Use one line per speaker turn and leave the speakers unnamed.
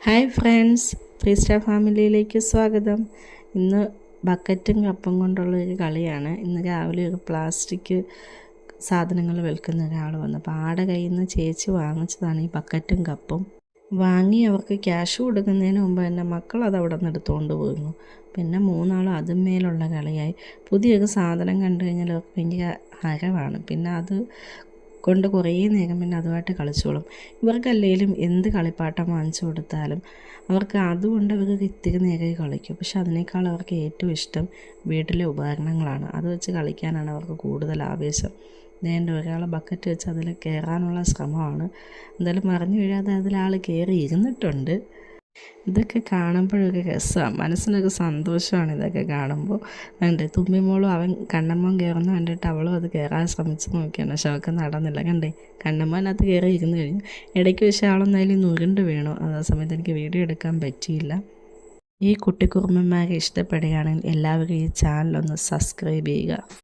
Hi friends three star ഫാമിലിയിലേക്ക് സ്വാഗതം. ഇന്ന് ബക്കറ്റും കപ്പും കൊണ്ടുള്ള ഒരു കളിയാണ്. ഇന്ന് രാവിലെ ഒരു പ്ലാസ്റ്റിക് സാധനങ്ങൾ വിൽക്കുന്ന ഒരാൾ വന്നു. അപ്പോൾ ആടെ കയ്യിൽ നിന്ന് ചേച്ചി വാങ്ങിച്ചതാണ് ഈ ബക്കറ്റും കപ്പും. വാങ്ങി അവർക്ക് ക്യാഷ് കൊടുക്കുന്നതിന് മുമ്പ് എന്റെ മക്കൾ അത് അവിടെ നിന്ന് എടുത്തുകൊണ്ട് പോയിരുന്നു. പിന്നെ മൂന്നാളും അതും മേലുള്ള കളിയായി. പുതിയൊരു സാധനം കണ്ടു കഴിഞ്ഞാൽ അവർക്ക് ഭയങ്കര ഹരമാണ് പിന്നെ അത് കൊണ്ട് കുറേ നേരം പിന്നെ അതുമായിട്ട് കളിച്ചോളും. ഇവർക്കല്ലേലും എന്ത് കളിപ്പാട്ടം വാങ്ങിച്ചു കൊടുത്താലും അവർക്ക് അതുകൊണ്ട് അവർ ഇത്തിരി നേരം കളിക്കും. പക്ഷെ അതിനേക്കാൾ അവർക്ക് ഏറ്റവും ഇഷ്ടം വീട്ടിലെ ഉപകരണങ്ങളാണ്. അത് വെച്ച് കളിക്കാനാണ് അവർക്ക് കൂടുതൽ ആവേശം. വേണ്ട ഒരാളെ ബക്കറ്റ് വെച്ച് അതിൽ കയറാനുള്ള ശ്രമമാണ്. എന്തായാലും മറിഞ്ഞു വീഴാതെ അതിലാൾ കയറി ഇരുന്നിട്ടുണ്ട്. ഇതൊക്കെ കാണുമ്പോഴൊക്കെ രസമാണ് മനസ്സിനൊക്കെ സന്തോഷമാണ് ഇതൊക്കെ കാണുമ്പോൾ. കണ്ടേ? തുമ്മിമോളും അവൻ കണ്ണമ്മൻ കയറുന്ന കണ്ടിട്ട് അവളും അത് കയറാൻ ശ്രമിച്ച് നോക്കിയാണ്. പക്ഷെ അവൾക്ക് നടന്നില്ല. കണ്ടേ? കണ്ണമ്മനകത്ത് കയറി ഇരുന്ന് കഴിഞ്ഞു. ഇടയ്ക്ക് പക്ഷേ അവളൊന്നായാലും നുരുണ്ട് വീണു. ആ സമയത്ത് എനിക്ക് വീഡിയോ എടുക്കാൻ പറ്റിയില്ല. ഈ കുട്ടിക്കുറുമ്പന്മാരെ ഇഷ്ടപ്പെടുകയാണെങ്കിൽ എല്ലാവരും ഈ ചാനലൊന്ന് സബ്സ്ക്രൈബ് ചെയ്യുക.